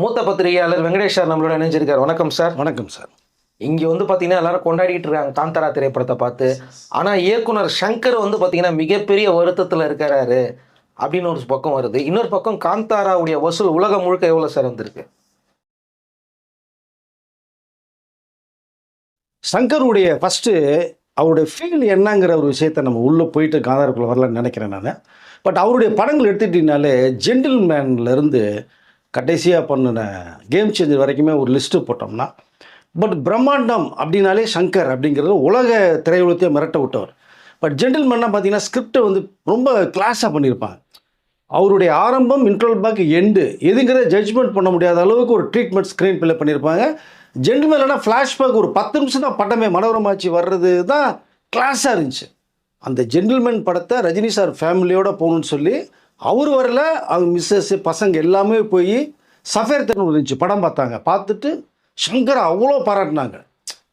மூத்த பத்திரிகையாளர் வெங்கடேஷ் சார் நம்மளோட இணைஞ்சிருக்கார். வணக்கம் சார். வணக்கம் சார். இங்க வந்து பாத்தீங்கன்னா எல்லாரும் கொண்டாடிட்டு இருக்காங்க. காந்தாரா திரைப்படத்தை பார்த்து. ஆனா இயக்குனர் சங்கர் வந்து பாத்தீங்கன்னா மிகப்பெரிய வருத்தத்துல இருக்கிறாரு அப்படின்னு ஒரு பக்கம் வருது. இன்னொரு பக்கம் காந்தாராவுடைய வசூல் உலகம் முழுக்க எவ்வளவு சார் வந்திருக்கு? சங்கருடைய ஃபஸ்ட்டு அவருடைய ஃபீல் என்னங்கிற ஒரு விஷயத்தை நம்ம உள்ளே போயிட்டு காதாருக்குள்ளே வரலான்னு நினைக்கிறேன் நான். பட் அவருடைய படங்கள் எடுத்துக்கிட்டிங்கனாலே ஜென்டில்மேன்லேருந்து கடைசியாக பண்ணின கேம் சேஞ்சர் வரைக்குமே ஒரு லிஸ்ட்டு போட்டோம்னா பட் பிரம்மாண்டம் அப்படின்னாலே சங்கர் அப்படிங்கிறது உலக திரையுலகத்தையே மிரட்ட விட்டவர். பட் ஜென்டில்மேன்னா பார்த்தீங்கன்னா ஸ்கிரிப்டை வந்து ரொம்ப கிளாஸாக பண்ணியிருப்பாங்க. அவருடைய ஆரம்பம் இன்ட்ரோல் பேக் எண்டு எதுங்கிறத ஜட்ஜ்மெண்ட் பண்ண முடியாத அளவுக்கு ஒரு ட்ரீட்மெண்ட் ஸ்க்ரீன் பிளே பண்ணியிருப்பாங்க. ஜென்டில்மேனா ஃப்ளாஷ்பேக் ஒரு பத்து நிமிஷம் தான் படமே மனோரமாச்சி வர்றது தான் கிளாஸாக இருந்துச்சு. அந்த ஜென்டில்மேன் படத்தை ரஜினி சார் ஃபேமிலியோடு போகணுன்னு சொல்லி அவர் வரல அவங்க மிஸ்ஸஸ் பசங்க எல்லாமே போய் சஃபேர் தன் இருந்துச்சு படம் பார்த்தாங்க. பார்த்துட்டு சங்கரை அவ்வளோ பாராட்டினாங்க.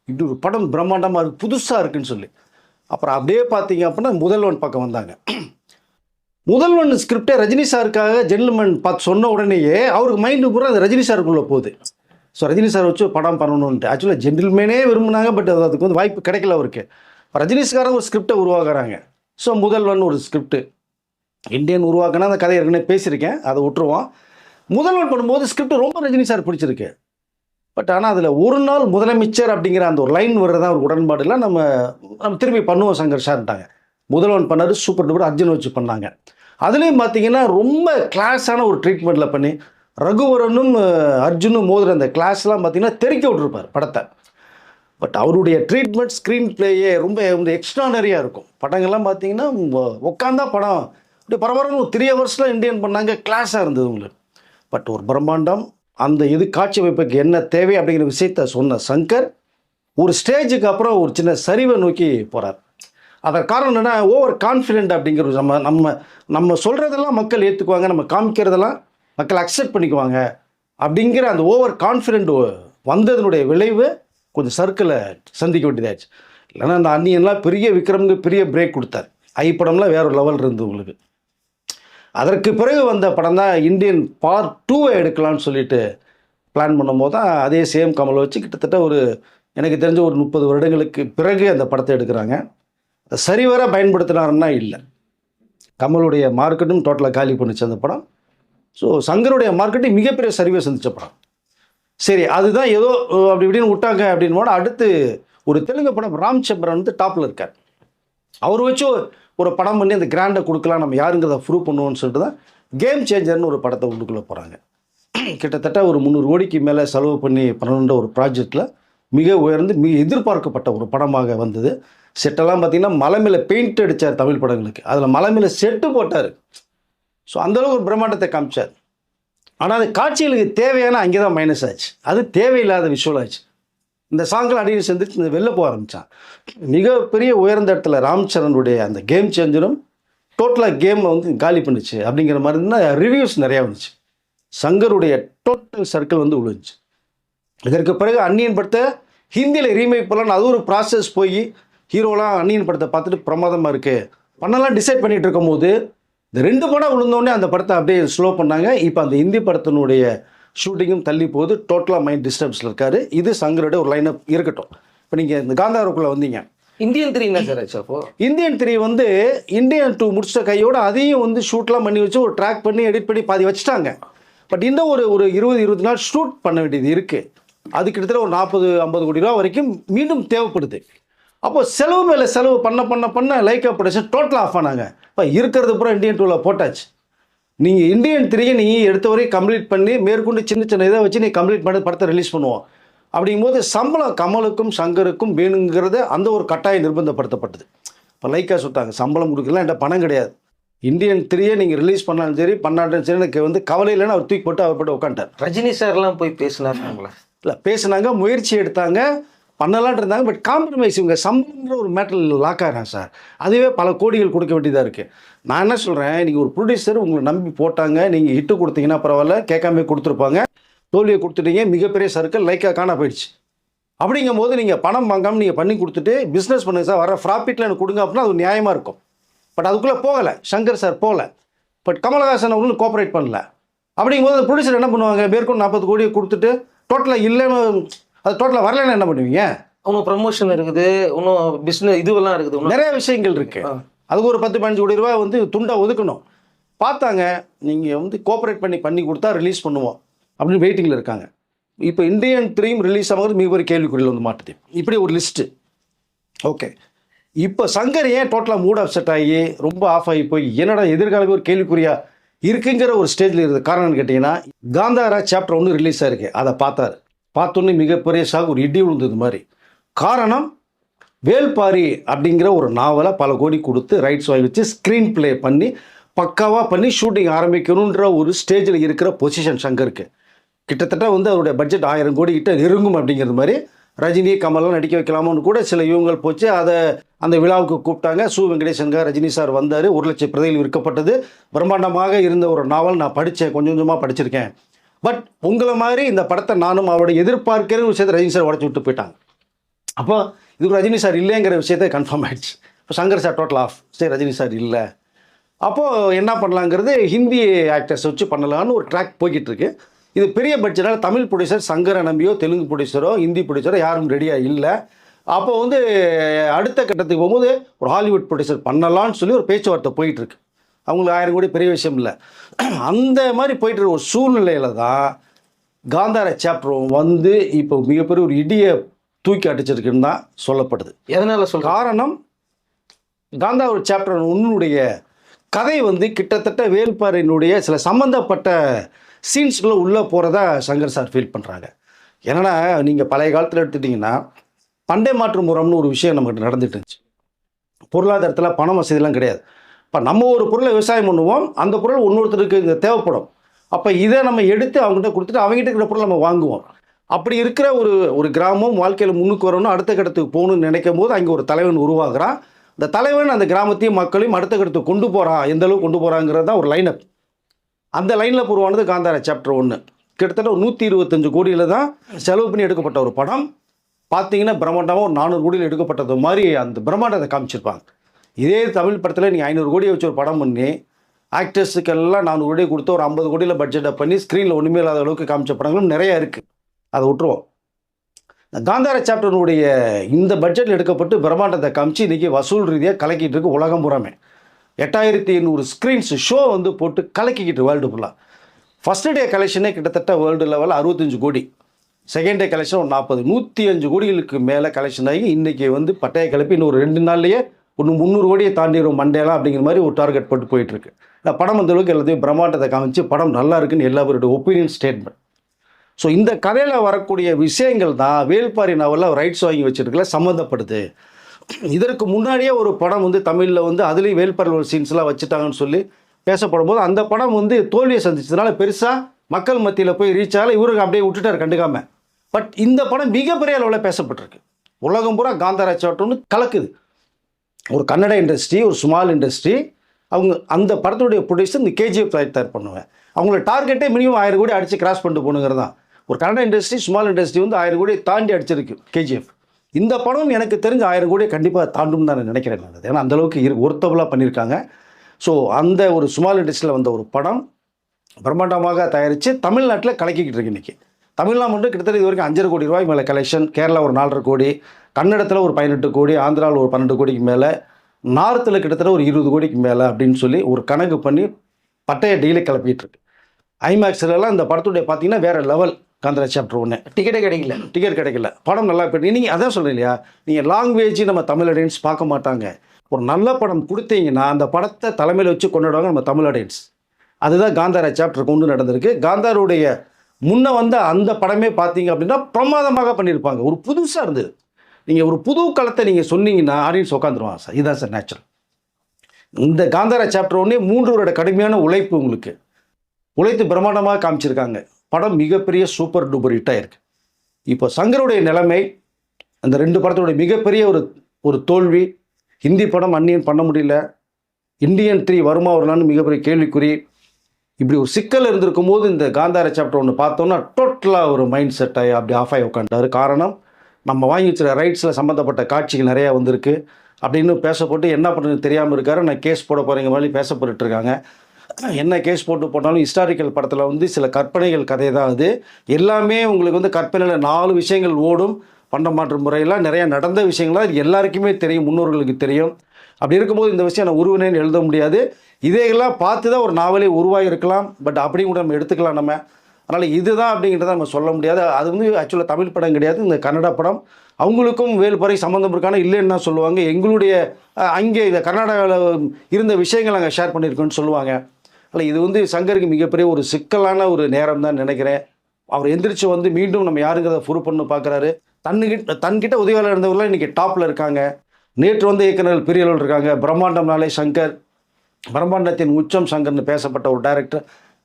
இப்படி ஒரு படம் பிரம்மாண்டமாக இருக்குது புதுசாக இருக்குன்னு சொல்லி. அப்புறம் அப்படியே பார்த்தீங்க அப்படின்னா முதல்வன் பக்கம் வந்தாங்க. முதல்வன் ஸ்கிரிப்டே ரஜினி சாருக்காக ஜென்டில்மேன் பார்த்து சொன்ன உடனேயே அவருக்கு மைண்டு பூரா அந்த ரஜினி சாருக்குள்ளே போகுது. ஸோ ரஜினி சார் வச்சு படம் பண்ணணும்ட்டு ஆக்சுவலாக ஜென்டில்மேனே விரும்புனாங்க பட் அது அதுக்கு வந்து வாய்ப்பு கிடைக்கல அவருக்கு. இப்போ ரஜினிஸ்காரங்க ஒரு ஸ்கிரிப்டை உருவாக்குறாங்க. ஸோ முதல்வன் ஒரு ஸ்கிரிப்ட் இந்தியன் உருவாக்குனா அந்த கதை ஏற்கனவே பேசியிருக்கேன் அதை விட்டுருவோம். முதல்வன் பண்ணும்போது ஸ்கிரிப்ட் ரொம்ப ரஜினி சார் பிடிச்சிருக்கு. பட் ஆனால் அதில் ஒரு நாள் முதலமைச்சர் அப்படிங்கிற அந்த ஒரு லைன் வர்றதா ஒரு உடன்பாடு இல்லை நம்ம நம்ம திரும்பி பண்ணுவோம் சங்கர் சார்ட்டாங்க முதல்வன் பண்ணார் சூப்பர் டூப்பர் அர்ஜுன் வச்சு பண்ணாங்க. அதுலேயும் பார்த்தீங்கன்னா ரொம்ப கிளாஸான ஒரு ட்ரீட்மெண்ட்டில் பண்ணி ரகுவரனும் அர்ஜுனும் மோதுற அந்த கிளாஸ்லாம் பார்த்தீங்கன்னா தெறிக்க விட்டுருப்பார் படத்தை. பட் அவருடைய ட்ரீட்மெண்ட் ஸ்க்ரீன் பிளேயே ரொம்ப வந்து எக்ஸ்ட்ரானரியாக இருக்கும். படங்கள்லாம் பார்த்தீங்கன்னா உட்காந்தா படம் இப்படி பரபரப்பு த்ரீ ஹவர்ஸில் இந்தியன் பண்ணாங்க கிளாஸாக இருந்தது உங்களுக்கு பட் ஒரு பிரம்மாண்டம் அந்த இது காட்சி அமைப்புக்கு என்ன தேவை அப்படிங்கிற விஷயத்த சொன்ன சங்கர் ஒரு ஸ்டேஜுக்கு அப்புறம் ஒரு சின்ன சரிவை நோக்கி போகிறார் அதற்கு காரணம் என்னென்னா ஓவர் கான்ஃபிடென்ட் அப்படிங்கிற நம்ம நம்ம நம்ம சொல்கிறதெல்லாம் மக்கள் ஏற்றுக்குவாங்க நம்ம காமிக்கிறதெல்லாம் மக்கள் அக்செப்ட் பண்ணிக்குவாங்க அப்படிங்கிற அந்த ஓவர் கான்ஃபிடென்ட் வந்ததனுடைய விளைவு கொஞ்சம் சர்க்கிளை சந்திக்க வேண்டியதாச்சு இல்லைன்னா அந்த அன்னியெல்லாம் பெரிய விக்ரமுக்கு பெரிய பிரேக் கொடுத்தார். ஐ படம்லாம் வேற ஒரு லெவல் இருந்து உங்களுக்கு. அதற்கு பிறகு வந்த படம் தான் இந்தியன் பார்ட் டூவை எடுக்கலாம்னு சொல்லிட்டு பிளான் பண்ணும்போது தான் அதே சேம் கமலை வச்சு கிட்டத்தட்ட ஒரு எனக்கு தெரிஞ்ச ஒரு முப்பது வருடங்களுக்கு பிறகு அந்த படத்தை எடுக்கிறாங்க. அதை சரிவர பயன்படுத்தினாருன்னா இல்லை. கமலுடைய மார்க்கெட்டும் டோட்டலாக காலி பண்ணிச்சு அந்த படம். ஸோ சங்கருடைய மார்க்கெட்டும் மிகப்பெரிய சரிவை சந்தித்த படம். சரி அதுதான் ஏதோ அப்படி இப்படின்னு விட்டாங்க அப்படின்னு போட அடுத்து ஒரு தெலுங்கு படம் ராம் சந்திரன் வந்து டாப்பில் இருக்கார். அவர் வச்சு ஒரு படம் பண்ணி அந்த கிராண்டை கொடுக்கலாம் நம்ம யாருங்கிறத ப்ரூவ் பண்ணுவோம்னு சொல்லிட்டு தான் கேம் சேஞ்சர்னு ஒரு படத்தை உள்ளுக்குள்ளே போகிறாங்க கிட்டத்தட்ட ஒரு முந்நூறு கோடிக்கு மேலே செலவு பண்ணி பண்ணணுன்ற ஒரு ப்ராஜெக்டில் மிக உயர்ந்து மிக எதிர்பார்க்கப்பட்ட ஒரு படமாக வந்தது. செட்டெல்லாம் பார்த்திங்கன்னா மலை மேலே பெயிண்ட் அடித்தார் தமிழ் படங்களுக்கு. அதில் மலை மேலே செட்டு போட்டார். ஸோ அந்தளவுக்கு ஒரு பிரம்மாண்டத்தை காமிச்சார். ஆனால் அது காட்சிகளுக்கு தேவையான அங்கே தான் மைனஸ் ஆச்சு. அது தேவையில்லாத விஷுவல் ஆச்சு. இந்த சாங்கில் அடிக்கடி சேர்ந்து இந்த வெளில போக ஆரம்பித்தான் மிகப்பெரிய உயர்ந்த இடத்துல ராம்சரனுடைய அந்த கேம் சேஞ்சரும் டோட்டலாக கேமை வந்து காலி பண்ணுச்சு. அப்படிங்கிற மாதிரி இருந்தால் ரிவ்யூஸ் நிறையா வந்துச்சு. சங்கருடைய டோட்டல் சர்க்கிள் வந்து விழுந்துச்சு இதற்கு பிறகு அந்நியன் படத்தை ஹிந்தியில் ரீமேக் பண்ணலான்னு அது ஒரு ப்ராசஸ் போய் ஹீரோலாம் அந்நியன் படத்தை பார்த்துட்டு பிரமாதமாக இருக்குது பண்ணலாம் டிசைட் பண்ணிட்டு இருக்கும்போது இந்த ரெண்டு படம் விழுந்தோடனே அந்த படத்தை அப்படியே ஸ்லோ பண்ணாங்க. இப்போ அந்த ஹிந்தி படத்தினுடைய ஷூட்டிங்கும் தள்ளி போகுது. டோட்டலாக மைண்ட் டிஸ்டர்ப்ஸில் இருக்காரு. இது சங்கரோட ஒரு லைனப் இருக்கட்டும். இப்போ நீங்கள் இந்த காந்தாருக்குள்ளே வந்தீங்க. இந்தியன் த்ரீ என்ன சார் ஆச்சு அப்போ? இந்தியன் த்ரீ வந்து இந்தியன் டூ முடிச்சிட்ட கையோட அதையும் வந்து ஷூட்லாம் பண்ணி வச்சு ஒரு ட்ராக் பண்ணி எடிட் பண்ணி பாதி வச்சுட்டாங்க. பட் இன்னும் ஒரு ஒரு இருபது இருபது நாள் ஷூட் பண்ண வேண்டியது இருக்குது அது கிட்டத்தட்ட ஒரு நாற்பது ஐம்பது கோடி ரூபா வரைக்கும் மீண்டும் தேவைப்படுது. அப்போ செலவு மேலே செலவு பண்ண பண்ண பண்ண லைக் ப்ரொடக்ஷன் டோட்டலாக ஆஃப் ஆனாங்க. இப்போ இருக்கிறது பூரா இந்தியன் டூவில் போட்டாச்சு. நீங்கள் இந்தியன் த்ரீயை நீங்கள் எடுத்த வரையும் கம்ப்ளீட் பண்ணி மேற்கொண்டு சின்ன சின்ன இதை வச்சு நீ கம்ப்ளீட் பண்ணி படத்தை ரிலீஸ் பண்ணுவோம். அப்படிங்கும்போது சம்பளம் கமலுக்கும் சங்கருக்கும் வேணுங்கிறத அந்த ஒரு கட்டாயம் நிர்பந்தப்படுத்தப்பட்டது. இப்போ லைக்கா சொல்லிட்டாங்க சம்பளம் கொடுக்கலாம் என்கிட்ட பணம் கிடையாது. இந்தியன் த்ரீயை நீங்கள் ரிலீஸ் பண்ணாலும் சரி பண்ணாலும் சரி எனக்கு வந்து கவலை இல்லைன்னு அவர் தூக்கி போட்டு அவர் போட்டு உட்காந்துட்டார். ரஜினி சார்லாம் போய் பேசினார் உங்களை? இல்லை பேசுனாங்க முயற்சி எடுத்தாங்க. பண்ணலான் இருந்தாங்க பட் காம்ப்ரமைஸ் இவங்க சம்பளம்ன்ற ஒரு மேட்டர் லாக் ஆகிறாங்க சார் அதுவே பல கோடிகள் கொடுக்க வேண்டியதாக இருக்குது நான் என்ன சொல்கிறேன் நீங்கள் ஒரு ப்ரொடியூசர் உங்களை நம்பி போட்டாங்க நீங்கள் ஹிட்டு கொடுத்தீங்கன்னா பரவாயில்ல கேட்காம கொடுத்துருப்பாங்க. தோல்வியை கொடுத்துட்டீங்க மிகப்பெரிய சர்க்கிள் லைக்காக காண போயிடுச்சு. அப்படிங்கும் போது நீங்கள் பணம் வாங்காமல் நீங்கள் பண்ணி கொடுத்துட்டு பிஸ்னஸ் பண்ணுங்க சார் வர ப்ராஃபிட்டில் எனக்கு கொடுங்க அப்படின்னா அது நியாயமாக இருக்கும். பட் அதுக்குள்ளே போகலை சங்கர் சார் போகல. பட் கமலஹாசன் அவங்களும் கோஆப்ரேட் பண்ணல. அப்படிங்கும்போது அந்த ப்ரொடியூசர் என்ன பண்ணுவாங்க மேற்கொண்டு நாற்பது கோடியை கொடுத்துட்டு டோட்டலாக இல்லைன்னு அது டோட்டலாக வரலைன்னு என்ன பண்ணுவீங்க? இன்னும் ப்ரமோஷன் இருக்குது இன்னும் பிஸ்னஸ் இதுவெல்லாம் இருக்குது. நிறைய விஷயங்கள் இருக்கு. அதுக்கு ஒரு பத்து பதினஞ்சு கோடி ரூபாய் வந்து துண்டா ஒதுக்கணும். பார்த்தாங்க நீங்கள் வந்து கோஆப்ரேட் பண்ணி பண்ணி கொடுத்தா ரிலீஸ் பண்ணுவோம். அப்படின்னு வெயிட்டிங்கில் இருக்காங்க. இப்போ இந்தியன் த்ரீம் ரிலீஸ் ஆகும்போது மிகப்பெரிய கேள்விக்குறியில் வந்து மாட்டுது. இப்படி ஒரு லிஸ்ட்டு ஓகே இப்போ சங்கர் ஏன் டோட்டலாக மூட் அப்செட் ஆகி ரொம்ப ஆஃப் ஆகி போய் என்னடா எதிர்காலமே ஒரு கேள்விக்குறியா இருக்குங்கிற ஒரு ஸ்டேஜில் இருந்த காரணம்னு கேட்டிங்கன்னா காந்தாரா சாப்டர் ஒன்று ரிலீஸ் ஆயிருக்கு. அதை பார்த்தாரு. பார்த்தோன்னே மிகப்பெரிய சாகு ஒரு இடி விழுந்தது மாதிரி. காரணம் வேல்பாரி அப்படிங்கிற ஒரு நாவலை பல கோடி கொடுத்து ரைட்ஸ் வாங்கி வச்சு ஸ்க்ரீன் ப்ளே பண்ணி பக்காவாக பண்ணி ஷூட்டிங் ஆரம்பிக்கணுன்ற ஒரு ஸ்டேஜில் இருக்கிற பொசிஷன் சங்கருக்கு. கிட்டத்தட்ட வந்து அவருடைய பட்ஜெட் ஆயிரம் கோடி கிட்ட நெருங்கும் அப்படிங்கிறது மாதிரி ரஜினி கமல்லாம் நடிக்க வைக்கலாமான்னு கூட சில இவங்கள் போச்சு. அதை அந்த விழாவுக்கு கூப்பிட்டாங்க. சு. வெங்கடேசன்க ரஜினி சார் வந்தார். ஒரு லட்சம் பிரதிகள் விற்கப்பட்டது. பிரம்மாண்டமாக இருந்த ஒரு நாவல் நான் படித்தேன் கொஞ்சம் கொஞ்சமாக படிச்சிருக்கேன். பட் உங்களை மாதிரி இந்த படத்தை நானும் அவருடைய எதிர்பார்க்கிற விஷயத்தை ரஜினி சார் உடச்சி விட்டு போயிட்டாங்க. அப்போ இதுக்கு ரஜினி சார் இல்லைங்கிற விஷயத்தை கன்ஃபார்ம் ஆயிடுச்சு. இப்போ சங்கர் சார் டோட்டல் ஆஃப் சரி ரஜினி சார் இல்லை. அப்போது என்ன பண்ணலாங்கிறது ஹிந்தி ஆக்டர்ஸ் வச்சு பண்ணலான்னு ஒரு ட்ராக் போய்கிட்டு இருக்கு இது பெரிய பட்ஜெட்டால் தமிழ் ப்ரொடியூசர் சங்கரை நம்பியோ தெலுங்கு ப்ரொடியூசரோ ஹிந்தி ப்ரொடியூசரோ யாரும் ரெடியாக இல்லை. அப்போது வந்து அடுத்த கட்டத்துக்கு போகும்போது ஒரு ஹாலிவுட் ப்ரொடியூசர் பண்ணலான்னு சொல்லி ஒரு பேச்சுவார்த்தை போயிட்டுருக்கு. அவங்களுக்கு ஆயிரம் கோடி பெரிய விஷயம் இல்லை. அந்த மாதிரி போயிட்டு இருக்க ஒரு சூழ்நிலையில தான் காந்தார சாப்டர் வந்து இப்போ மிகப்பெரிய ஒரு இடியை தூக்கி அடிச்சிருக்குன்னு தான் சொல்லப்படுது. எதனால சொல்றேன் காரணம் காந்தா ஒரு சாப்டர் ஒன்னுடைய கதை வந்து கிட்டத்தட்ட வேல்பாரினுடைய சில சம்மந்தப்பட்ட சீன்ஸ்குள்ளே உள்ளே போகிறதா சங்கர் சார் ஃபீல் பண்ணுறாங்க என்னன்னா நீங்கள் பழைய காலத்தில் எடுத்துட்டிங்கன்னா பண்டை மாற்று முறம்னு ஒரு விஷயம் நம்மகிட்ட நடந்துட்டு இருந்துச்சு. பொருளாதாரத்தில் பண வசதிலாம் கிடையாது. இப்போ நம்ம ஒரு பொருளை விவசாயம் பண்ணுவோம் அந்த பொருள் இன்னொருத்தருக்கு இங்க தேவைப்படும். அப்போ இதை நம்ம எடுத்து அவங்ககிட்ட கொடுத்துட்டு அவங்ககிட்ட இருக்கிற பொருளை நம்ம வாங்குவோம். அப்படி இருக்கிற ஒரு ஒரு கிராமம் வாழ்க்கையில் முன்னுக்கு வரணும் அடுத்த கட்டத்துக்கு போகணும்னு நினைக்கும் போது அங்கே ஒரு தலைவன் உருவாகிறான். அந்த தலைவன் அந்த கிராமத்தையும் மக்களையும் அடுத்த கட்டத்துக்கு கொண்டு போகிறான் எந்த அளவுக்கு கொண்டு போகிறாங்கிறது தான் ஒரு லைனப் அந்த லைனில் உருவானது காந்தாரா சாப்டர் ஒன்று கிட்டத்தட்ட ஒரு நூற்றி இருபத்தஞ்சு கோடியில் தான் செலவு பண்ணி எடுக்கப்பட்ட ஒரு படம். பார்த்தீங்கன்னா பிரம்மாண்டமாக ஒரு நானூறு கோடியில் எடுக்கப்பட்டது மாதிரி அந்த பிரம்மாண்டத்தை காமிச்சிருப்பாங்க. இதே தமிழ் படத்தில் நீங்கள் ஐநூறு கோடி வச்சு ஒரு படம் பண்ணி ஆக்டர்ஸுக்கெல்லாம் நானூறு கோடி கொடுத்து ஒரு ஐம்பது கோடியில் பட்ஜெட்டை பண்ணி ஸ்க்ரீனில் ஒன்றுமே இல்லாத அளவுக்கு காமிச்ச படங்களும் நிறையா இருக்குது அதை விட்டுருவோம். காந்தார சாப்டருடைய இந்த பட்ஜெட்டில் எடுக்கப்பட்டு பிரம்மாண்டத்தை காமிச்சு இன்றைக்கி வசூல் ரீதியாக கலக்கிட்டு இருக்கு உலகம் புறமே. எட்டாயிரத்தி எண்ணூறு ஸ்க்ரீன்ஸ் ஷோ வந்து போட்டு கலக்கிக்கிட்டு வேர்ல்டு ஃபுல்லாக ஃபஸ்ட் டே கலெக்ஷனே கிட்டத்தட்ட வேர்ல்டு லெவலில் அறுபத்தஞ்சு கோடி. செகண்ட் டே கலெக்ஷன் ஒரு நாற்பது நூற்றி அஞ்சு கோடிகளுக்கு மேலே கலெக்ஷன் ஆகி இன்றைக்கி வந்து பட்டைய கிளப்பி இன்னும் ஒரு ரெண்டு நாள்லேயே ஒன்று முந்நூறு கோடியை தாண்டிடும் மண்டேலாம் அப்படிங்கிற மாதிரி ஒரு டார்கெட் போட்டு போயிட்டுருக்கு. இல்லை படம் அந்த அளவுக்கு எல்லாத்தையும் பிரம்மாண்டத்தை காமிச்சு படம் நல்லா இருக்குன்னு எல்லாருடைய ஒப்பீனியன் ஸ்டேட்மெண்ட் ஸோ இந்த கதையில் வரக்கூடிய விஷயங்கள் தான் வேல்பாரி நாவலில் ரைட்ஸ் வாங்கி வச்சுருக்கல சம்மந்தப்படுது. இதற்கு முன்னாடியே ஒரு படம் வந்து தமிழில் வந்து அதுலேயும் வேல்பாரி ஒரு சீன்ஸ்லாம் வச்சுட்டாங்கன்னு சொல்லி பேசப்படும் போது அந்த படம் வந்து தோல்வியை சந்திச்சதுனால பெருசாக மக்கள் மத்தியில் போய் ரீச் ஆகல இவருக்கு அப்படியே விட்டுட்டார் கண்டுக்காமல் பட் இந்த படம் மிகப்பெரிய அளவில் பேசப்பட்டிருக்கு. உலகம் பூரா காந்தராஜ் சாட்டம்னு கலக்குது. ஒரு கன்னட இண்டஸ்ட்ரி ஒரு ஸ்மால் இண்டஸ்ட்ரி அவங்க அந்த படத்துடைய ப்ரொடியூசர் இந்த கேஜிஎஃப் தயார் பண்ணுவேன். அவங்கள டார்கெட்டே மினிமம் ஆயிரம் கோடி அடித்து கிராஸ் பண்ணிட்டு போகணுங்கிறது தான். ஒரு கன்னட இண்டஸ்ட்ரி ஸ்மால் இண்டஸ்ட்ரி வந்து ஆயிரம் கோடி தாண்டி அடிச்சிருக்கு கேஜிஎஃப் இந்த படம் எனக்கு தெரிஞ்ச ஆயிரம் கோடியை கண்டிப்பாக தாண்டும் தான் நான் நினைக்கிறேன் நான் ஏன்னா அந்தளவுக்கு இரு ஒருத்தபுளாக பண்ணியிருக்காங்க. ஸோ அந்த ஒரு ஸ்மால் இண்டஸ்ட்ரியில் வந்த ஒரு படம் பிரம்மாண்டமாக தயாரித்து தமிழ்நாட்டில் கலக்கிக்கிட்டு இருக்கு இன்றைக்கி தமிழ்நாடு மட்டும் கிட்டத்தட்ட இது வரைக்கும் அஞ்சரை கோடி ரூபாய் மேலே கலெக்ஷன் கேரளா ஒரு நாலரை கோடி. கன்னடத்தில் ஒரு பதினெட்டு கோடி. ஆந்திராவில் ஒரு பன்னெண்டு கோடிக்கு மேலே. நார்த்தில் கிட்டத்தட்ட ஒரு இருபது கோடிக்கு மேலே அப்படின்னு சொல்லி ஒரு கணக்கு பண்ணி பட்டைய டீலை கிளப்பிட்டு இருக்கு ஐமேக்ஸ்லலாம் இந்த படத்துடைய பார்த்தீங்கன்னா வேறு லெவல் காந்திரா சாப்டர் ஒன்று டிக்கெட்டே கிடைக்கல. டிக்கெட் கிடைக்கல. படம் நல்லா போயிட்டு நீங்கள் அதான் சொல்கிறேன் இல்லையா? நீங்கள் லாங்குவேஜ் நம்ம தமிழ் ஆடியன்ஸ் பார்க்க மாட்டாங்க. ஒரு நல்ல படம் கொடுத்தீங்கன்னா அந்த படத்தை தலைமையில் வச்சு கொண்டாடுவாங்க நம்ம தமிழ் ஆடியன்ஸ் அதுதான் காந்தாரா சாப்டர் கொண்டு நடந்திருக்கு. காந்தாருடைய முன்ன வந்த அந்த படமே பார்த்தீங்க அப்படின்னா பிரமாதமாக பண்ணியிருப்பாங்க. ஒரு புதுசாக இருந்தது. நீங்கள் ஒரு புது களத்தை நீங்கள் சொன்னீங்கன்னா ஆடியன்ஸ் உட்காந்துருவாங்க சார். இதுதான் சார் நேச்சுரல் இந்த காந்தாரா சாப்டர் ஒன்றே மூன்று வருட கடுமையான உழைப்பு உங்களுக்கு. உழைத்து பிரம்மாண்டமாக காமிச்சிருக்காங்க. படம் மிகப்பெரிய சூப்பர் டூப்பர் ஹிட்டாக இருக்குது இப்போ சங்கருடைய நிலைமை அந்த ரெண்டு படத்தோடைய மிகப்பெரிய ஒரு ஒரு தோல்வி ஹிந்தி படம் அந்நியன் பண்ண முடியல. இந்தியன் த்ரீ வருமா வரலான்னு மிகப்பெரிய கேள்விக்குறி. இப்படி ஒரு சிக்கல் இருந்திருக்கும் போது இந்த காந்தார சாப்டர் ஒன்று பார்த்தோம்னா டோட்டலாக ஒரு மைண்ட் செட் ஆகி அப்படி ஆஃப் ஆகி உட்காந்துட்டாரு காரணம் நம்ம வாங்கி வச்சிருக்க ரைட்ஸில் சம்மந்தப்பட்ட காட்சிகள் நிறையா வந்திருக்கு. அப்படின்னு பேசப்பட்டு என்ன பண்ணுறது தெரியாமல் இருக்காரு. நான் கேஸ் போட போகிறேங்க மாதிரி பேசப்பட்டு இருக்காங்க. என்ன கேஸ் போட்டு போட்டாலும் ஹிஸ்டாரிக்கல் படத்தில் வந்து சில கற்பனைகள் கதை தான் அது. எல்லாமே உங்களுக்கு வந்து கற்பனையில் நாலு விஷயங்கள் ஓடும். பண்ட மாற்று முறையெல்லாம் நிறையா நடந்த விஷயங்களாக எல்லாருக்குமே தெரியும். முன்னோர்களுக்கு தெரியும். அப்படி இருக்கும்போது இந்த விஷயம் நான் உருவினேன்னு எழுத முடியாது. இதையெல்லாம் பார்த்து தான் ஒரு நாவலே உருவாகிருக்கலாம் பட் அப்படியும் கூட நம்ம எடுத்துக்கலாம் நம்ம. அதனால் இதுதான் அப்படிங்கிறத நம்ம சொல்ல முடியாது. அது வந்து ஆக்சுவலாக தமிழ் படம் கிடையாது. இந்த கன்னட படம். அவங்களுக்கும் வேல்பறை சம்மந்தம் இருக்கான இல்லைன்னு தான் சொல்லுவாங்க. எங்களுடைய அங்கே இந்த கர்நாடகாவில் இருந்த விஷயங்கள் நாங்கள் ஷேர் பண்ணியிருக்கோன்னு சொல்லுவாங்க. அல்ல இது வந்து சங்கருக்கு மிகப்பெரிய ஒரு சிக்கலான ஒரு நேரம் தான் நினைக்கிறேன். அவர் எந்திரிச்சு வந்து மீண்டும் நம்ம யாருங்கிறத ப்ரூவ் பண்ணு பார்க்குறாரு தன்னுகிட்ட தன்கிட்ட உதவியாளர் இருந்தவர்களாம் இன்றைக்கி டாப்பில் இருக்காங்க. நேற்று வந்து இயக்குநர்கள் பெரிய இருக்காங்க. பிரம்மாண்டம்னாலே சங்கர். பிரம்மாண்டத்தின் உச்சம் சங்கர்னு பேசப்பட்ட ஒரு டைரக்டர்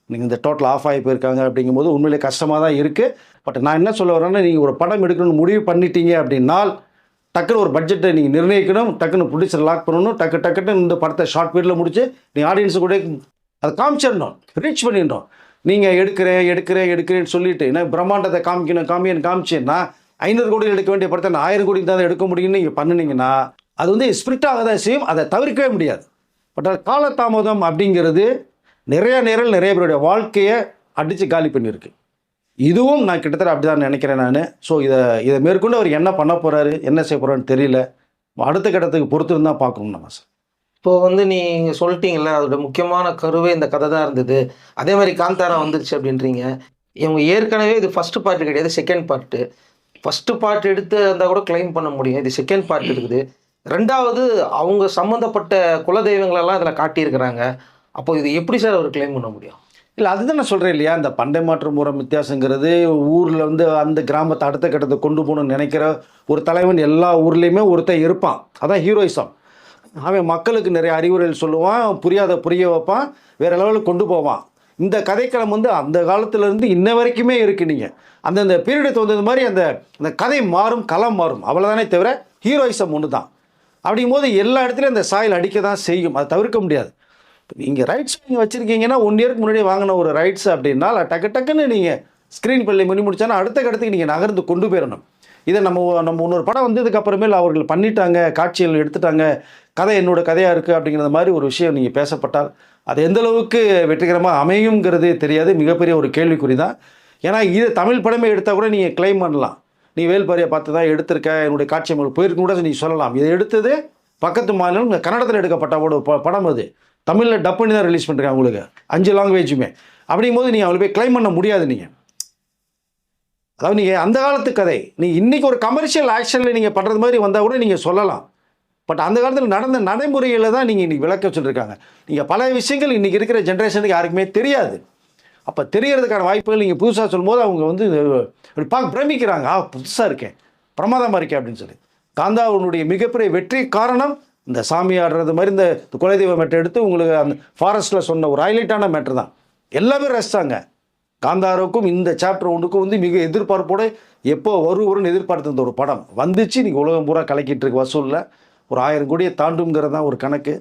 நீங்கள் இந்த டோட்டல் ஆஃப் ஆகி போயிருக்காங்க அப்படிங்கும்போது உண்மையிலே கஷ்டமாக தான் இருக்குது பட் நான் என்ன சொல்ல வரேன்னா நீங்கள் ஒரு படம் எடுக்கணும்னு முடிவு பண்ணிட்டீங்க அப்படின்னால் டக்குன்னு ஒரு பட்ஜெட்டை நீங்கள் நிர்ணயிக்கணும் டக்குன்னு ப்ரொடியூசர் லாக் பண்ணணும் டக்கு டக்குன்னு இந்த படத்தை ஷார்ட் பீரியடில் முடிச்சு நீ ஆடியன்ஸு கூட அதை காமிச்சிடணும் ரீச் பண்ணிடணும். நீங்கள் எடுக்கிறேன் எடுக்கிறேன் எடுக்கிறேன்னு சொல்லிட்டு என்ன பிரம்மாண்டத்தை காமிக்கணும் காமியன்னு காமிச்சேன்னா ஐநூறு கோடியில் எடுக்க வேண்டிய படத்தை நான் ஆயிரம் கோடி தான் எடுக்க முடியும்னு நீங்கள் பண்ணினீங்கன்னா அது வந்து ஸ்பிரிட்டாக தான் செய்யும் அதை தவிர்க்கவே முடியாது. பட் அது காலதாமதம் அப்படிங்கிறது நிறைய நேரம் நிறைய பேருடைய வாழ்க்கையை அடித்து காலி பண்ணியிருக்கு. இதுவும் நான் கிட்டத்தட்ட அப்படி தான் நினைக்கிறேன் நான். ஸோ இதை இதை மேற்கொண்டு அவர் என்ன பண்ண போகிறாரு என்ன செய்ய போகிறான்னு தெரியல. அடுத்த கட்டத்துக்கு பொறுத்து தான் பார்க்கணும் நம்ம சார். இப்போ வந்து நீங்கள் சொல்லிட்டீங்கல்ல அதோட முக்கியமான கருவே இந்த கதை தான் இருந்தது. அதே மாதிரி காந்தாரா வந்துருச்சு அப்படின்றீங்க. இவங்க ஏற்கனவே இது ஃபஸ்ட்டு பார்ட்டு கிடையாது செகண்ட் பார்ட்டு ஃபர்ஸ்ட் பார்ட் எடுத்து இருந்தால் கூட கிளைம் பண்ண முடியும். இது செகண்ட் பார்ட் இருக்குது. ரெண்டாவது அவங்க சம்மந்தப்பட்ட குலதெய்வங்களெல்லாம் இதில் காட்டியிருக்கிறாங்க. அப்போ இது எப்படி சார் அவர் கிளைம் பண்ண முடியும்? இல்லை அதுதான் நான் சொல்கிறேன் இல்லையா? இந்த பண்டை மாற்று முறை வித்தியாசங்கிறது ஊரில் வந்து அந்த கிராமத்தை அடுத்த கட்டத்தை கொண்டு போகணும்னு நினைக்கிற ஒரு தலைவன் எல்லா ஊர்லேயுமே ஒருத்தன் இருப்பான். அதான் ஹீரோயிசம் அவன் மக்களுக்கு நிறைய அறிவுரைகள் சொல்லுவான் புரியாத புரிய வைப்பான் வேற லெவலுக்கு கொண்டு போவான். இந்த கதைக்களம் வந்து அந்த காலத்துலேருந்து இன்ன வரைக்குமே இருக்குது நீங்கள் அந்தந்த பீரியடு தகுந்தது மாதிரி அந்த அந்த கதை மாறும் களம் மாறும். அவ்வளோதானே தவிர ஹீரோயிசம் ஒன்று தான் அப்படிங்கும்போது எல்லா இடத்துலையும் அந்த சாயல் அடிக்க தான் செய்யும். அதை தவிர்க்க முடியாது. நீங்கள் ரைட்ஸ் நீங்கள் வச்சுருக்கீங்கன்னா ஒன் இயருக்கு முன்னாடி வாங்கின ஒரு ரைட்ஸ் அப்படின்னா டக்கு டக்குன்னு நீங்கள் ஸ்க்ரீன் பிள்ளை முடி முடிச்சானா அடுத்த கடத்துக்கு நீங்கள் நகர்ந்து கொண்டு போயிடணும். இதை நம்ம நம்ம இன்னொரு படம் வந்ததுக்கு அப்புறமேல் அவர்கள் பண்ணிட்டாங்க காட்சிகள் எடுத்துட்டாங்க கதை என்னோட கதையாக இருக்குது அப்படிங்கிறது மாதிரி ஒரு விஷயம் நீங்கள் பேசப்பட்டால் அது எந்த அளவுக்கு வெற்றிகரமாக அமையுங்கிறது தெரியாது. மிகப்பெரிய ஒரு கேள்விக்குறி தான். ஏன்னா இது தமிழ் படமே எடுத்தால் கூட நீங்கள் கிளைம் பண்ணலாம். நீ வேல்பாரியை பார்த்து தான் எடுத்திருக்க என்னுடைய காட்சி அமைப்பு போயிருக்கு கூட நீ சொல்லலாம். இதை எடுத்தது பக்கத்து மாநிலம் கன்னடத்தில் எடுக்கப்பட்ட ஒரு ப- படம் அது. தமிழில் டப் பண்ணி தான் ரிலீஸ் பண்ணுறாங்க உங்களுக்கு. அஞ்சு லாங்குவேஜுமே அப்படிங்கும்போது நீங்கள் அவளை போய் கிளைம் பண்ண முடியாது நீங்கள் அதாவது நீங்கள் அந்த காலத்து கதை. நீங்கள் இன்றைக்கி ஒரு கமர்ஷியல் ஆக்ஷனில் நீங்கள் பண்ணுறது மாதிரி வந்தால் கூட நீங்கள் சொல்லலாம். பட் அந்த காலத்தில் நடந்த நடைமுறையில் தான் நீங்கள் இன்றைக்கி விளக்க வச்சுருக்காங்க. நீங்கள் பல விஷயங்கள் இன்றைக்கி இருக்கிற ஜென்ரேஷனுக்கு யாருக்குமே தெரியாது. அப்போ தெரியறதுக்கான வாய்ப்புகள் நீங்கள் புதுசாக சொல்லும்போது அவங்க வந்து பார்க்க பிரமிக்கிறாங்க. ஆ புதுசாக இருக்கேன் பிரமாதமாக இருக்கேன் அப்படின்னு சொல்லி. காந்தாவுனுடைய மிகப்பெரிய வெற்றி காரணம் இந்த சாமி ஆடுறது மாதிரி இந்த குலதெய்வ மேட்டர் எடுத்து உங்களுக்கு அந்த ஃபாரஸ்ட்டில் சொன்ன ஒரு ஹைலைட்டான மேட்ரு தான். எல்லாமே ரசித்தாங்க காந்தாருக்கும் இந்த சாப்டர் ஒன்றுக்கும் வந்து மிக எதிர்பார்ப்போட எப்போ வரும் வரும்னு எதிர்பார்த்திருந்த ஒரு படம். வந்துச்சு நீங்கள் உலகம் பூரா கலக்கிட்டு இருக்கு வசூலில். ஒரு ஆயிரம் கோடியை தாண்டுங்கிறது தான் ஒரு கணக்கு.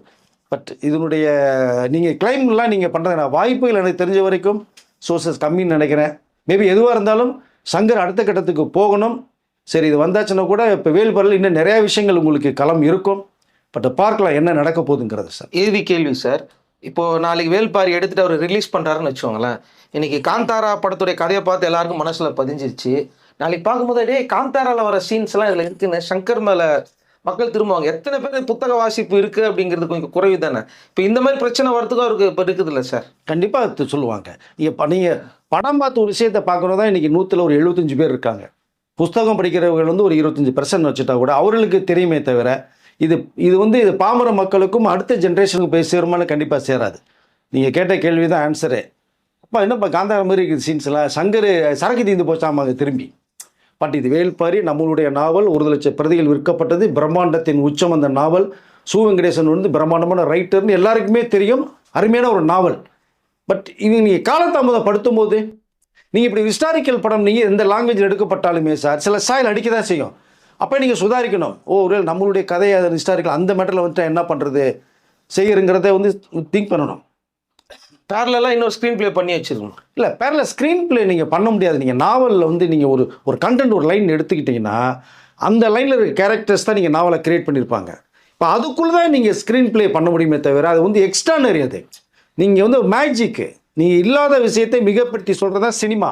பட் இதனுடைய நீங்கள் கிளைம்லாம் நீங்கள் பண்ணுறது நான் வாய்ப்புகள் எனக்கு தெரிஞ்ச வரைக்கும் சோர்சஸ் கம்மின்னு நினைக்கிறேன். மேபி எதுவாக இருந்தாலும் சங்கர் அடுத்த கட்டத்துக்கு போகணும். சரி இது வந்தாச்சுன்னா கூட இப்போ வேல்பரில் இன்னும் நிறையா விஷயங்கள் உங்களுக்கு களம் இருக்கும். பட் பார்க்கலாம் என்ன நடக்க போகுதுங்கிறது சார் இறுதி கேள்வி சார் இப்போ நாளைக்கு வேல்பாரி எடுத்துட்டு அவர் ரிலீஸ் பண்றாருன்னு வச்சுக்கோங்களேன். இன்னைக்கு காந்தாரா படத்துடைய கதையை பார்த்து எல்லாருக்கும் மனசுல பதிஞ்சிருச்சு. நாளைக்கு பார்க்கும்போது டேய் காந்தாரால வர சீன்ஸ் எல்லாம் இதுல இருக்குன்னு சங்கர் மேல மக்கள் திரும்புவாங்க. எத்தனை பேர் புத்தக வாசிப்பு இருக்கு? அப்படிங்கிறது கொஞ்சம் குறைவு தானே இப்போ இந்த மாதிரி பிரச்சனை வரதுக்கும் அவருக்கு இப்போ இருக்குது இல்லை சார்? கண்டிப்பாக அது சொல்லுவாங்க. நீங்கள் நீங்கள் படம் பார்த்து ஒரு விஷயத்தை பார்க்குறதா இன்றைக்கி நூற்றில் ஒரு எழுபத்தஞ்சு பேர் இருக்காங்க. புஸ்தகம் படிக்கிறவர்கள் வந்து ஒரு இருபத்தஞ்சி பர்சன்ட் வச்சுட்டா கூட அவர்களுக்கு தெரியுமே தவிர இது இது வந்து இது பாமர மக்களுக்கும் அடுத்த ஜென்ரேஷனுக்கு போய் சேருமானு கண்டிப்பாக சேராது. நீங்கள் கேட்ட கேள்வி தான் ஆன்சரே அப்போ என்னப்பா காந்தார மாதிரி இருக்குது சீன்ஸ்லாம் சங்கர் சரக்கு தீந்து போச்சாமாங்க திரும்பி? பட் இது வேல்பாரி நம்மளுடைய நாவல் ஒரு லட்சம் பிரதிகள் விற்கப்பட்டது பிரம்மாண்டத்தின் உச்சம் அந்த நாவல் சு வெங்கடேசன் வந்து பிரம்மாண்டமான ரைட்டர்னு எல்லாருக்குமே தெரியும். அருமையான ஒரு நாவல். பட் இது நீங்கள் காலதாமதப்படுத்தும் போது நீங்கள் இப்படி ஹிஸ்டாரிக்கல் படம் நீங்கள் எந்த லாங்குவேஜில் எடுக்கப்பட்டாலுமே சார் சில சாயல் அடிக்க தான் செய்யும். அப்போ நீங்கள் சுதாரிக்கணும். ஓ ஒரு நம்மளுடைய கதையை ஹிஸ்டாரிக்கல் அந்த மேட்டரில் வந்துட்டு என்ன பண்ணுறது செய்யறங்கிறத வந்து திங்க் பண்ணணும். பேரலாம் இன்னொரு ஸ்க்ரீன் ப்ளே பண்ணி வச்சிருக்கணும். இல்லை பேரில் ஸ்க்ரீன் ப்ளே நீங்கள் பண்ண முடியாது. நீங்கள் நாவலில் வந்து நீங்கள் ஒரு ஒரு கண்டென்ட் ஒரு லைன் எடுத்துக்கிட்டிங்கன்னா அந்த லைனில் இருக்க கேரக்டர்ஸ் தான் நீங்கள் நாவலை கிரியேட் பண்ணியிருப்பாங்க இப்போ அதுக்குள்ளே தான் நீங்கள் ஸ்க்ரீன் ப்ளே பண்ண முடியுமே தவிர அது வந்து எக்ஸ்ட்ரானரி அது. நீங்கள் வந்து மேஜிக்கு நீங்கள் இல்லாத விஷயத்தை மிகப்படுத்தி சொல்கிறது தான் சினிமா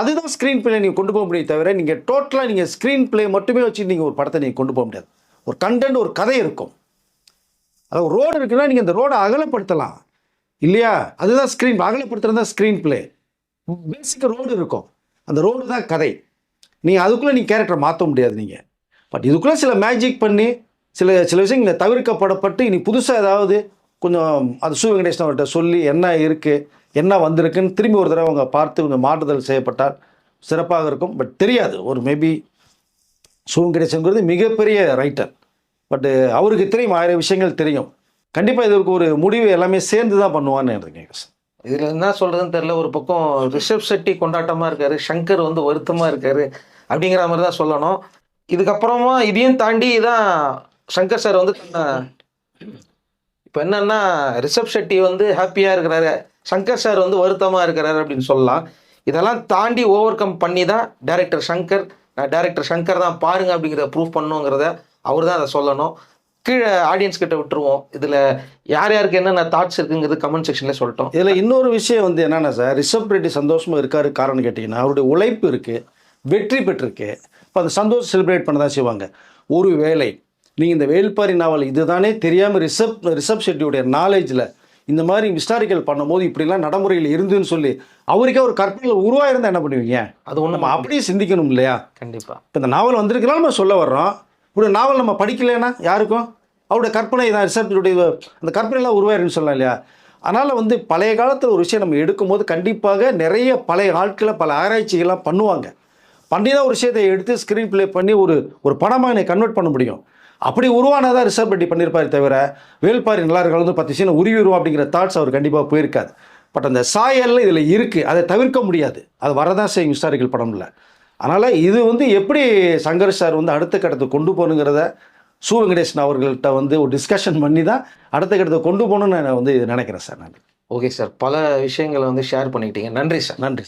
அதுதான் ஸ்க்ரீன் பிளே நீங்கள் கொண்டு போக முடியும் தவிர நீங்கள் டோட்டலாக நீங்கள் ஸ்க்ரீன் பிளே மட்டுமே வச்சு நீங்கள் ஒரு படத்தை நீங்கள் கொண்டு போக முடியாது. ஒரு கண்டென்ட் ஒரு கதை இருக்கும். அதாவது ரோடு இருக்குன்னா நீங்கள் அந்த ரோடை அகலப்படுத்தலாம். இல்லையா? அதுதான் ஸ்க்ரீன் அகலப்படுத்துறது தான் ஸ்க்ரீன் பிளே பேசிக் ரோடு இருக்கும். அந்த ரோடு தான் கதை. நீங்கள் அதுக்குள்ளே நீங்கள் கேரக்டரை மாற்ற முடியாது நீங்கள் பட் இதுக்குள்ளே சில மேஜிக் பண்ணி சில சில விஷயங்களை தவிர்க்கப்படப்பட்டு இனி புதுசாக ஏதாவது கொஞ்சம் அது சு வெங்கடேஷன் அவர்கிட்ட சொல்லி என்ன இருக்குது என்ன வந்திருக்குன்னு திரும்பி ஒரு தடவை அவங்க பார்த்து இவங்க மாற்றுதல் செய்யப்பட்டால் சிறப்பாக இருக்கும். பட் தெரியாது. ஒரு மேபி சுகம் கிடைச்சுங்கிறது மிகப்பெரிய ரைட்டர் பட்டு அவருக்கு தெரியும். ஆயிரம் விஷயங்கள் தெரியும். கண்டிப்பாக இதற்கு ஒரு முடிவு எல்லாமே சேர்ந்து தான் பண்ணுவான்னு எனக்கு இதில் என்ன சொல்கிறதுன்னு தெரியல. ஒரு பக்கம் ரிஷப் செட்டி கொண்டாட்டமாக இருக்காரு. சங்கர் வந்து வருத்தமாக இருக்காரு. அப்படிங்கிற மாதிரி தான் சொல்லணும். இதுக்கப்புறமா இதையும் தாண்டி தான் சங்கர் சார் வந்து இப்போ என்னன்னா ரிஷப் செட்டி வந்து ஹாப்பியாக இருக்கிறாரு. சங்கர் சார் வந்து வருத்தமாக இருக்கிறார் அப்படின்னு சொல்லலாம். இதெல்லாம் தாண்டி ஓவர் கம் பண்ணி தான் டேரக்டர் சங்கர் நான் டேரக்டர் சங்கர் தான் பாருங்க அப்படிங்கிறத ப்ரூவ் பண்ணுங்கிறத அவர் தான் அதை சொல்லணும். கீழே ஆடியன்ஸ் கிட்ட விட்டுருவோம். இதில் யார் யாருக்கு என்னென்ன தாட்ஸ் இருக்குங்கிறது கமெண்ட் செக்ஷன்ல சொல்லட்டும். இதில் இன்னொரு விஷயம் வந்து என்னென்னா சார் ரிஷப் ரெட்டி சந்தோஷமாக இருக்காரு காரணம் கேட்டிங்கன்னா அவருடைய உழைப்பு இருக்குது வெற்றி பெற்றிருக்கு. இப்போ அந்த சந்தோஷம் செலிப்ரேட் பண்ண தான் செய்வாங்க. ஒரு வேலை நீங்கள் இந்த வேல்பாரி நாவல் இதுதானே தெரியாமல் ரிஷப் ரிஷப் ஷெட்டியுடைய நாலேஜில் இந்த மாதிரி ஹிஸ்டாரிக்கல் பண்ணும்போது இப்படிலாம் நடைமுறையில் இருந்துன்னு சொல்லி அவருக்கே ஒரு கற்பனையில் உருவாயிருந்தா என்ன பண்ணுவீங்க? அது ஒண்ணு நம்ம அப்படியே சிந்திக்கணும் இல்லையா? கண்டிப்பா. இப்போ இந்த நாவல் வந்திருக்கலாம் நம்ம சொல்ல வர்றோம். இப்படி நாவல் நம்ம படிக்கலைன்னா யாருக்கும்? அவருடைய கற்பனை தான் ரிசர்ச்சுடைய அந்த கற்பனைலாம் உருவாயிருன்னு சொல்லலாம் இல்லையா? அதனால் வந்து பழைய காலத்தில் ஒரு விஷயம் நம்ம எடுக்கும்போது கண்டிப்பாக நிறைய பழைய ஆட்களை பல ஆராய்ச்சிகள்லாம் பண்ணுவாங்க. பண்ணி தான் ஒரு விஷயத்தை எடுத்து ஸ்க்ரீன் ப்ளே பண்ணி ஒரு ஒரு படமாக என்னை கன்வெர்ட் பண்ண முடியும். அப்படி உருவானதாக ரிசர்வ் பண்ணி பண்ணியிருப்பாரு தவிர வேல்பாரி நல்லா வந்து பத்து விஷயம் உருவிடுவோம் அப்படிங்கிற தாட்ஸ் அவர் கண்டிப்பாக போயிருக்காது பட் அந்த சாயல் இதில் இருக்குது அதை தவிர்க்க முடியாது. அது வரதான் செய்யும் ஹிஸ்டாரிக்கல் படம்ல அதனால் இது வந்து எப்படி சங்கர் சார் வந்து அடுத்த கட்டத்துக்கு கொண்டு போகணுங்கிறத சு வெங்கடேசன் அவர்கள்ட்ட வந்து ஒரு டிஸ்கஷன் பண்ணி தான் அடுத்த கட்டத்தை கொண்டு போகணும்னு நான் வந்து நினைக்கிறேன் சார் நான். ஓகே சார் பல விஷயங்களை வந்து ஷேர் பண்ணிக்கிட்டீங்க. நன்றி சார் நன்றி